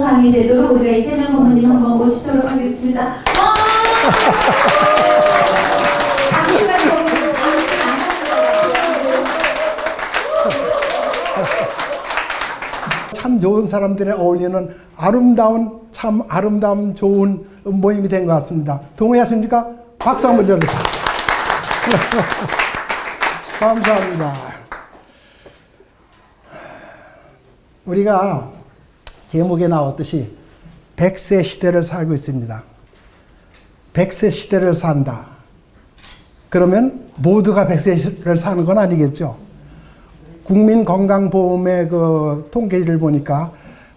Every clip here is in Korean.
강의 되도록 우리가 이재명 어머님 한번 모시도록 하겠습니다. 너무 참 좋은 사람들에 어울리는 아름다운 참 아름다운 좋은 모임이 된 것 같습니다. 동의하십니까? 박수 한번 쳐주세요. 감사합니다. 우리가 제목에 나왔듯이 100세 시대를 살고 있습니다. 100세 시대를 산다. 그러면 모두가 100세를 사는 건 아니겠죠. 국민건강보험의 그 통계를 보니까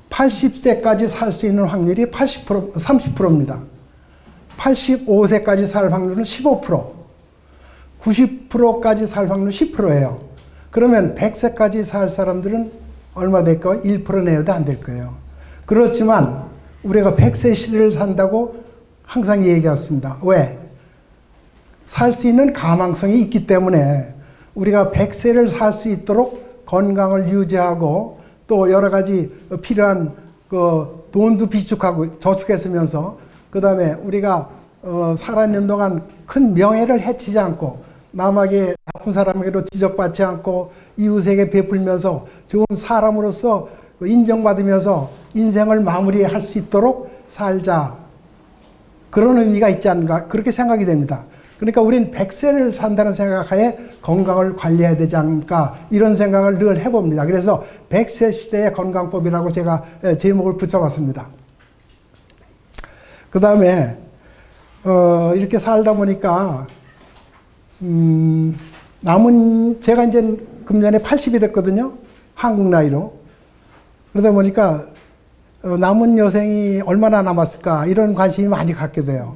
80세까지 살 수 있는 확률이 80%, 30%입니다. 85세까지 살 확률은 15%, 90%까지 살 확률은 10%예요. 그러면 100세까지 살 사람들은 얼마 될까요? 1% 내어도 안 될 거예요. 그렇지만 우리가 100세 시대를 산다고 항상 얘기했습니다. 왜? 살 수 있는 가망성이 있기 때문에 우리가 100세를 살 수 있도록 건강을 유지하고 또 여러 가지 필요한 그 돈도 비축하고 저축했으면서 그 다음에 우리가 어 살아있는 동안 큰 명예를 해치지 않고 남에게 나쁜 사람에게도 지적받지 않고 이웃에게 베풀면서 좋은 사람으로서 그 인정받으면서 인생을 마무리할 수 있도록 살자. 그런 의미가 있지 않은가 그렇게 생각이 됩니다. 그러니까 우리는 100세를 산다는 생각하에 건강을 관리해야 되지 않을까 이런 생각을 늘 해봅니다. 그래서 100세 시대의 건강법이라고 제가 예, 제목을 붙여봤습니다. 그 다음에 어, 이렇게 살다 보니까 음, 남은 제가 이제 금년에 80이 됐거든요. 한국 나이로. 그러다 보니까 어, 남은 여생이 얼마나 남았을까 이런 관심이 많이 갖게 돼요.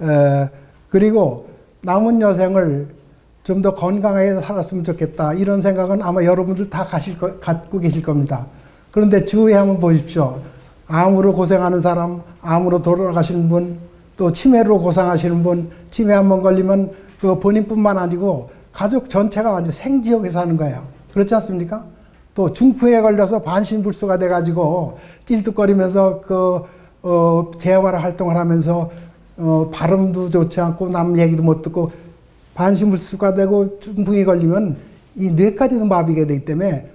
에, 그리고 남은 여생을 좀 더 건강하게 살았으면 좋겠다 이런 생각은 아마 여러분들 다 가실 거, 갖고 계실 겁니다. 그런데 주위에 한번 보십시오. 암으로 고생하는 사람, 암으로 돌아가시는 분, 또 치매로 고생하시는 분, 치매 한 번 걸리면 그 본인뿐만 아니고 가족 전체가 완전 생지옥에 사는 거예요. 그렇지 않습니까? 또 중풍에 걸려서 반신불수가 돼가지고 찔뚝거리면서 그, 어, 재활 활동을 하면서 어, 발음도 좋지 않고 남 얘기도 못 듣고 반신불수가 되고 중풍이 걸리면 이 뇌까지도 마비가 되기 때문에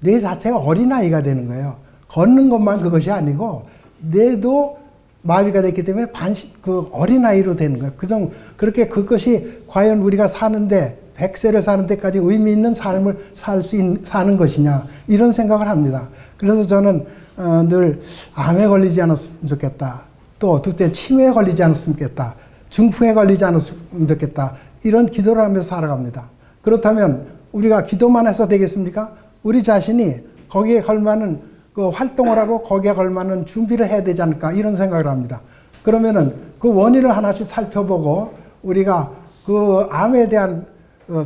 뇌 자체가 어린아이가 되는 거예요. 걷는 것만 그것이 아니고 뇌도 마비가 됐기 때문에 반신, 그 어린아이로 되는 거예요. 그정, 그렇게 그것이 과연 우리가 사는데, 100세를 사는 데까지 의미 있는 삶을 살 수 사는 것이냐, 이런 생각을 합니다. 그래서 저는 어, 늘 암에 걸리지 않았으면 좋겠다. 또 두때 치매에 걸리지 않았으면 좋겠다. 중풍에 걸리지 않았으면 좋겠다. 이런 기도를 하면서 살아갑니다. 그렇다면 우리가 기도만 해서 되겠습니까? 우리 자신이 거기에 걸맞는 그 활동을 하고 거기에 걸맞는 준비를 해야 되지 않을까 이런 생각을 합니다. 그러면은 그 원인을 하나씩 살펴보고 우리가 그 암에 대한 어,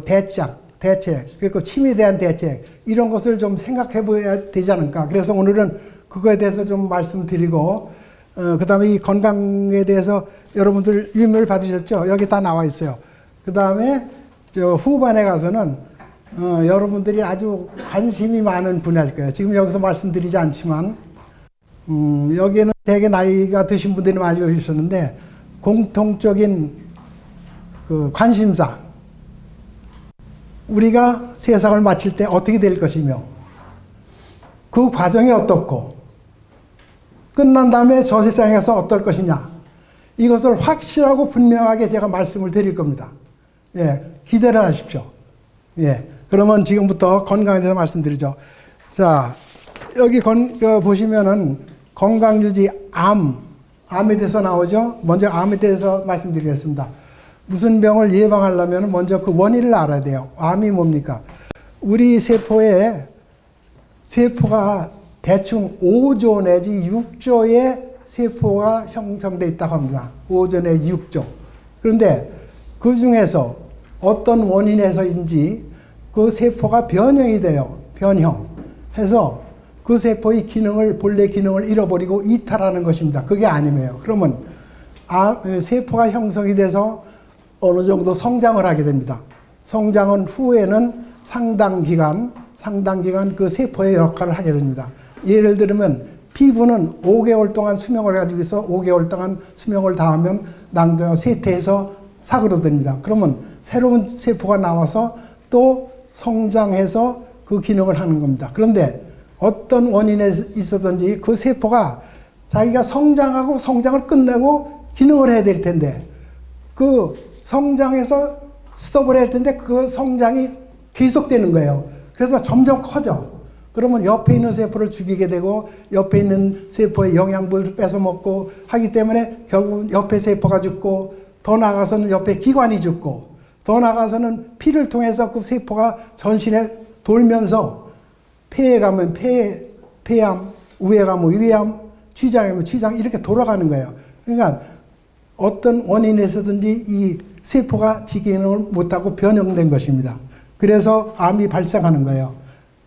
대책, 대책, 그리고 침에 대한 대책 이런 것을 좀 생각해 봐야 되지 않을까. 그래서 오늘은 그거에 대해서 좀 말씀드리고 어, 그 다음에 이 건강에 대해서 여러분들 유명을 받으셨죠? 여기 다 나와 있어요. 그 다음에 저 후반에 가서는 어, 여러분들이 아주 관심이 많은 분야일 거예요. 지금 여기서 말씀드리지 않지만 음, 여기에는 되게 나이가 드신 분들이 많이 오셨는데 공통적인 그 관심사 우리가 세상을 마칠 때 어떻게 될 것이며 그 과정이 어떻고 끝난 다음에 저 세상에서 어떨 것이냐 이것을 확실하고 분명하게 제가 말씀을 드릴 겁니다. 예, 기대를 하십시오. 예, 그러면 지금부터 건강에 대해서 말씀드리죠. 자, 여기 건, 그 보시면은 건강유지 암, 암에 대해서 나오죠. 먼저 암에 대해서 말씀드리겠습니다. 무슨 병을 예방하려면 먼저 그 원인을 알아야 돼요. 암이 뭡니까? 우리 세포에 세포가 대충 5조 내지 6조의 세포가 형성되어 있다고 합니다. 5조 내지 6조. 그런데 그 중에서 어떤 원인에서인지 그 세포가 변형이 돼요. 변형. 해서 그 세포의 기능을, 본래 기능을 잃어버리고 이탈하는 것입니다. 그게 아니에요. 그러면 아, 세포가 형성이 돼서 어느 정도 성장을 하게 됩니다. 성장은 후에는 상당 기간, 상당 기간 그 세포의 역할을 하게 됩니다. 예를 들면 피부는 5개월 동안 수명을 가지고 있어 5개월 동안 수명을 다하면 낭도 쇠퇴해서 사그러듭니다. 그러면 새로운 세포가 나와서 또 성장해서 그 기능을 하는 겁니다. 그런데 어떤 원인에 있었든지 그 세포가 자기가 성장하고 성장을 끝내고 기능을 해야 될 텐데 그 성장해서 스톱을 할 텐데 그 성장이 계속되는 거예요. 그래서 점점 커져. 그러면 옆에 있는 세포를 죽이게 되고 옆에 있는 세포의 영양분을 뺏어 먹고 하기 때문에 결국 옆에 세포가 죽고 더 나아가서는 옆에 기관이 죽고 더 나아가서는 피를 통해서 그 세포가 전신에 돌면서 폐에 가면 폐, 폐암, 우에 가면 위암, 취장에 가면 취장 이렇게 돌아가는 거예요. 그러니까 어떤 원인에서든지 이 세포가 지기능을 못하고 변형된 것입니다. 그래서 암이 발생하는 거예요.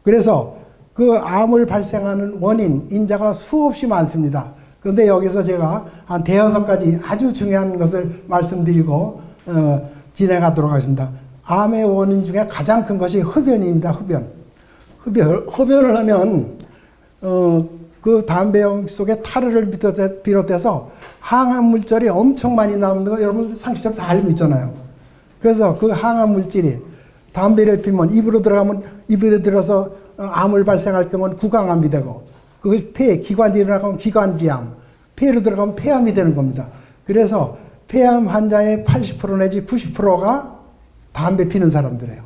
그래서 그 암을 발생하는 원인, 인자가 수없이 많습니다. 그런데 여기서 제가 한 대여섯 가지 아주 중요한 것을 말씀드리고 어, 진행하도록 하겠습니다. 암의 원인 중에 가장 큰 것이 흡연입니다. 흡연. 흡연, 흡연을 하면 어, 그 담배용 속에 타르를 비롯해- 비롯해서 항암 물질이 엄청 많이 나오는 거 여러분 상식적으로 다 알고 있잖아요. 그래서 그 항암 물질이 담배를 피면 입으로 들어가면 입으로 들어서 어, 암을 발생할 경우는 구강암이 되고 그 폐, 기관지로 들어가면 기관지암, 폐로 들어가면 폐암이 되는 겁니다. 그래서 폐암 환자의 80% 내지 90%가 담배 피는 사람들이에요.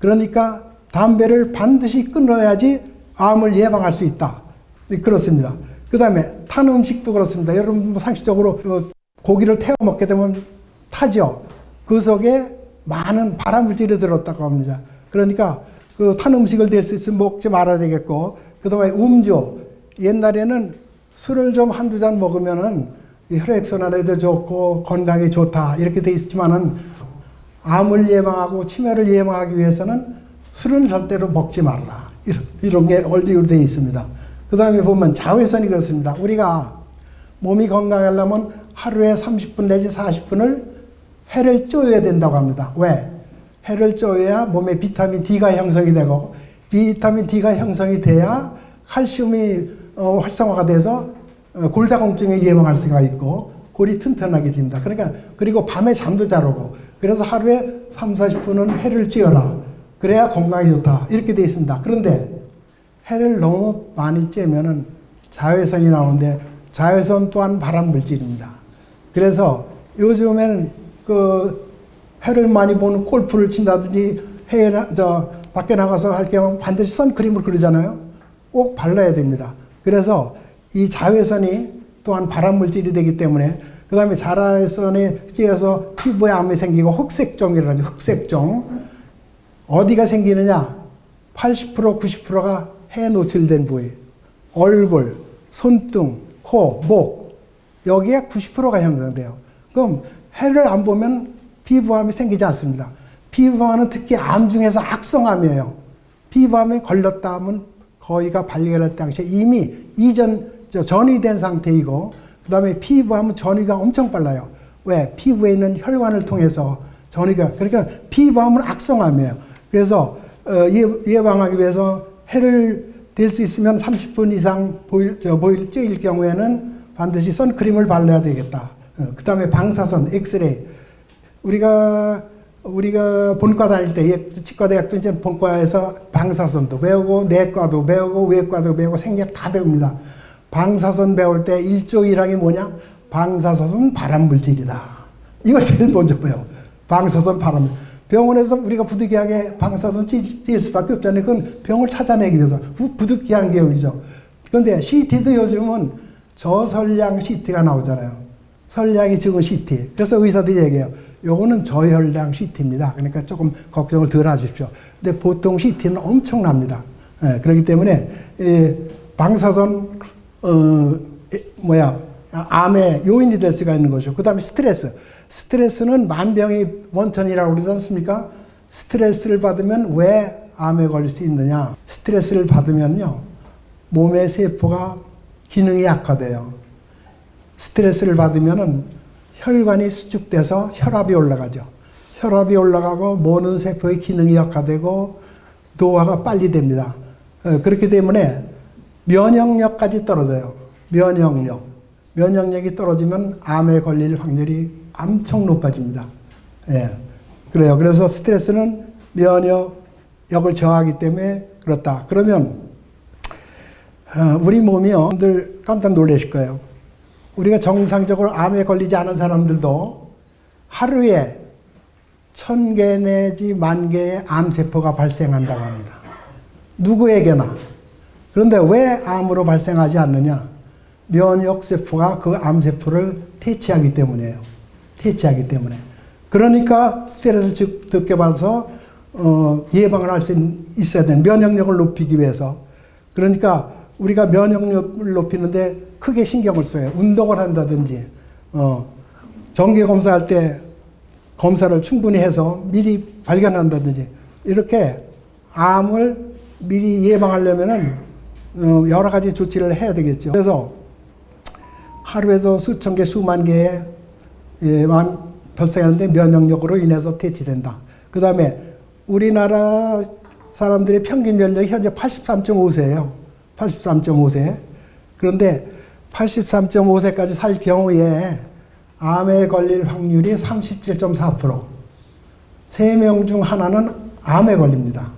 그러니까 담배를 반드시 끊어야지 암을 예방할 수 있다. 네, 그렇습니다. 그 다음에 탄 음식도 그렇습니다. 여러분 뭐 상식적으로 어, 고기를 태워 먹게 되면 타죠. 그 속에 많은 발암물질이 들었다고 합니다. 그러니까 그 탄 음식을 될 수 있으면 먹지 말아야 되겠고, 그 다음에 음주. 옛날에는 술을 좀 한두 잔 먹으면은 이 혈액순환에도 좋고 건강에 좋다. 이렇게 돼 있지만은 암을 예방하고 치매를 예방하기 위해서는 술은 절대로 먹지 말라. 이런, 이런 게 얼리로 되어 있습니다. 그 다음에 보면 자외선이 그렇습니다. 우리가 몸이 건강하려면 하루에 30분 내지 40분을 해를 쬐어야 된다고 합니다. 왜? 해를 쬐어야 몸에 비타민 D가 형성이 되고 비타민 D가 형성이 돼야 칼슘이 어, 활성화가 돼서 어, 골다공증에 예방할 수가 있고 골이 튼튼하게 됩니다. 그러니까 그리고 밤에 잠도 잘 오고 그래서 하루에 3, 40분은 해를 쬐어라. 그래야 건강에 좋다. 이렇게 되어 있습니다. 그런데 해를 너무 많이 쬐면은 자외선이 나오는데 자외선 또한 발암 물질입니다. 그래서 요즘에는 그 해를 많이 보는 골프를 친다든지 해에 나- 저 밖에 나가서 할 경우 반드시 선크림을 그러잖아요. 꼭 발라야 됩니다. 그래서 이 자외선이 또한 발암 물질이 되기 때문에 그 다음에 자외선에 쬐어서 피부에 암이 생기고 흑색종이라는 흑색종 어디가 생기느냐? 80% 90%가 해 노출된 부위. 얼굴, 손등, 코, 목. 여기에 90%가 형성돼요. 그럼 해를 안 보면 피부암이 생기지 않습니다. 피부암은 특히 암 중에서 악성암이에요. 피부암에 걸렸다 하면 거의가 발견할 당시에 이미 이전 저 전이 된 상태이고 그다음에 피부암은 전이가 엄청 빨라요. 왜? 피부에 있는 혈관을 통해서 전이가 그러니까 피부암은 악성암이에요. 그래서 어, 예, 예방하기 위해서 해를 될 수 있으면 30분 이상 보일 저 보일 쬐일 경우에는 반드시 선크림을 발라야 되겠다. 어, 그다음에 방사선, 엑스레이 우리가 우리가 본과 다닐 때 예, 치과대학도 이제 본과에서 방사선도 배우고 내과도 배우고 외과도 배우고 생리학 다 배웁니다. 방사선 배울 때 1조 1항이 뭐냐? 방사선은 발암 물질이다. 이걸 제일 먼저 배워. 방사선 발암. 병원에서 우리가 부득이하게 방사선 찔 수밖에 없잖아요. 그건 병을 찾아내기 위해서 부- 부득이한 교육이죠. 그런데 CT도 요즘은 저설량 CT가 나오잖아요. 설량이 적은 CT. 그래서 의사들이 얘기해요. 요거는 저혈량 CT입니다. 그러니까 조금 걱정을 덜 하십시오. 근데 보통 CT는 엄청납니다. 예, 그렇기 때문에 이 방사선 어 에, 뭐야 암의 요인이 될 수가 있는 것이고 그다음에 스트레스. 스트레스는 만병의 원천이라고 그러지 않습니까? 스트레스를 받으면 왜 암에 걸릴 수 있느냐? 스트레스를 받으면요 몸의 세포가 기능이 약화돼요. 스트레스를 받으면은 혈관이 수축돼서 혈압이 올라가죠. 혈압이 올라가고 모든 세포의 기능이 약화되고 노화가 빨리 됩니다. 어, 그렇기 때문에 면역력까지 떨어져요. 면역력. 면역력이 떨어지면 암에 걸릴 확률이 엄청 높아집니다. 예. 그래요. 그래서 스트레스는 면역력을 저하기 때문에 그렇다. 그러면 어, 우리 몸이요. 들 깜짝 놀라실 거예요. 우리가 정상적으로 암에 걸리지 않은 사람들도 하루에 천 개 내지 만 개의 암세포가 발생한다고 합니다. 누구에게나. 그런데 왜 암으로 발생하지 않느냐? 면역세포가 그 암세포를 퇴치하기 때문이에요. 퇴치하기 때문에. 그러니까 스트레스를 즉- 적게 받아서 어, 예방을 할 수 있어야 되는 면역력을 높이기 위해서. 그러니까 우리가 면역력을 높이는데 크게 신경을 써요. 운동을 한다든지, 어, 정기 검사할 때 검사를 충분히 해서 미리 발견한다든지 이렇게 암을 미리 예방하려면은 어, 여러 가지 조치를 해야 되겠죠. 그래서 하루에도 수천 개, 수만 개의 예, 암 발생하는데 면역력으로 인해서 퇴치된다. 그 다음에 우리나라 사람들의 평균 연령이 현재 83.5세예요. 83.5세. 그런데 83.5세까지 살 경우에 암에 걸릴 확률이 37.4%. 세명중 하나는 암에 걸립니다.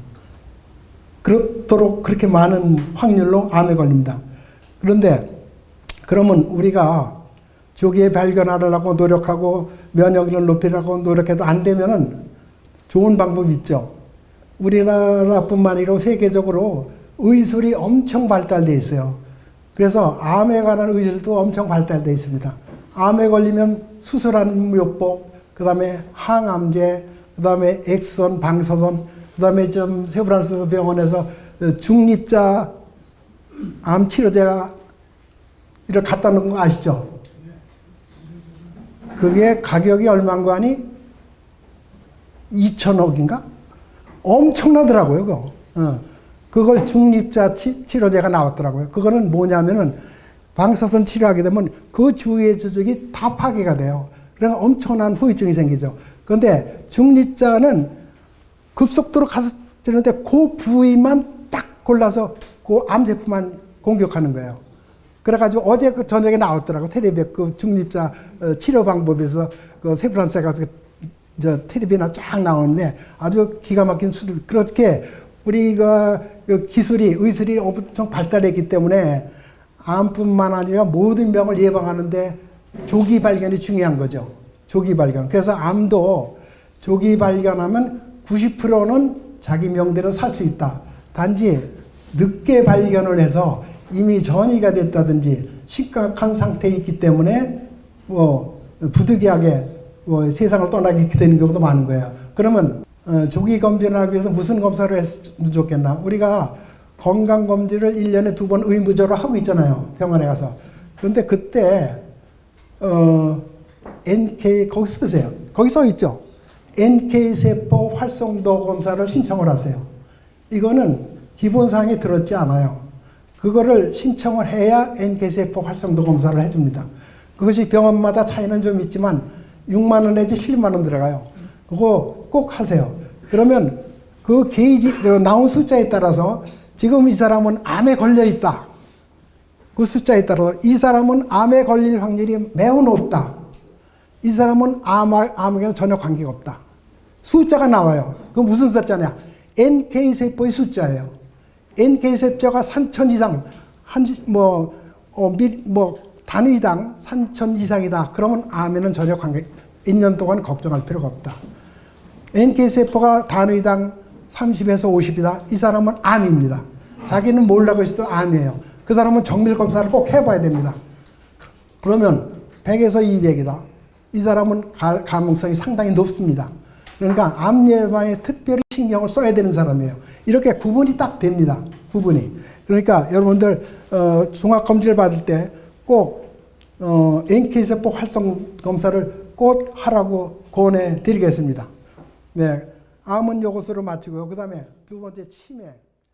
그렇도록 그렇게 많은 확률로 암에 걸립니다. 그런데 그러면 우리가 조기에 발견하려고 노력하고 면역력을 높이려고 노력해도 안 되면은 좋은 방법이 있죠. 우리나라뿐만 아니라 세계적으로 의술이 엄청 발달돼 있어요. 그래서 암에 관한 의술도 엄청 발달돼 있습니다. 암에 걸리면 수술하는 묘법, 그 다음에 항암제, 그 다음에 액선, 방사선, 그 다음에 좀 세브란스 병원에서 중립자 암 치료제가 이렇게 갖다 놓은 거 아시죠? 그게 가격이 얼마인 거 아니? 2천억인가? 엄청나더라고요, 그거. 어. 그걸 중립자 치, 치료제가 나왔더라고요. 그거는 뭐냐면은 방사선 치료하게 되면 그 주위의 조직이 다 파괴가 돼요. 그래서 엄청난 후유증이 생기죠. 그런데 중립자는 급속도로 가서 찌는데 그 부위만 딱 골라서 그 암세포만 공격하는 거예요. 그래가지고 어제 그 저녁에 나왔더라고 텔레비에 그 중립자 어, 치료 방법에서 그 세브란스에 가서 저 텔레비나 쫙 나오는데 아주 기가 막힌 수술 그렇게 우리가 그 기술이 의술이 엄청 발달했기 때문에 암뿐만 아니라 모든 병을 예방하는데 조기 발견이 중요한 거죠. 조기 발견. 그래서 암도 조기 발견하면 90%는 자기 명대로 살 수 있다. 단지 늦게 발견을 해서 이미 전이가 됐다든지 심각한 상태에 있기 때문에 뭐 부득이하게 뭐 세상을 떠나게 되는 경우도 많은 거예요. 그러면 어, 조기 검진을 하기 위해서 무슨 검사를 했으면 좋겠나? 우리가 건강 검진을 1년에 두 번 의무적으로 하고 있잖아요. 병원에 가서. 그런데 그때 어, NK 거기 쓰세요. 거기 써 있죠. NK 세포 활성도 검사를 신청을 하세요. 이거는 기본사항에 들었지 않아요. 그거를 신청을 해야 NK 세포 활성도 검사를 해줍니다. 그것이 병원마다 차이는 좀 있지만 6만 원 내지 7만 원 들어가요. 그거 꼭 하세요. 그러면 그 게이지 그 나온 숫자에 따라서 지금 이 사람은 암에 걸려 있다. 그 숫자에 따라서 이 사람은 암에 걸릴 확률이 매우 높다. 이 사람은 암, 암에게는 전혀 관계가 없다. 숫자가 나와요. 그 무슨 숫자냐? NK 세포의 숫자예요. NK 세포가 3천 이상, 한, 뭐, 어, 미, 뭐, 단위당 3천 이상이다. 그러면 암에는 전혀 관계, 1년 동안 걱정할 필요가 없다. NK 세포가 단위당 30에서 50이다. 이 사람은 암입니다. 자기는 몰라고 있어도 암이에요. 그 사람은 정밀 검사를 꼭 해봐야 됩니다. 그러면 100에서 200이다. 이 사람은 가, 가능성이 상당히 높습니다. 그러니까 암 예방에 특별히 신경을 써야 되는 사람이에요. 이렇게 구분이 딱 됩니다. 구분이. 그러니까 여러분들 어, 종합 검진을 받을 때꼭 어, NK 세포 활성 검사를 꼭 하라고 권해 드리겠습니다. 네. 암은 요것으로 마치고요. 그 다음에 두 번째 치매.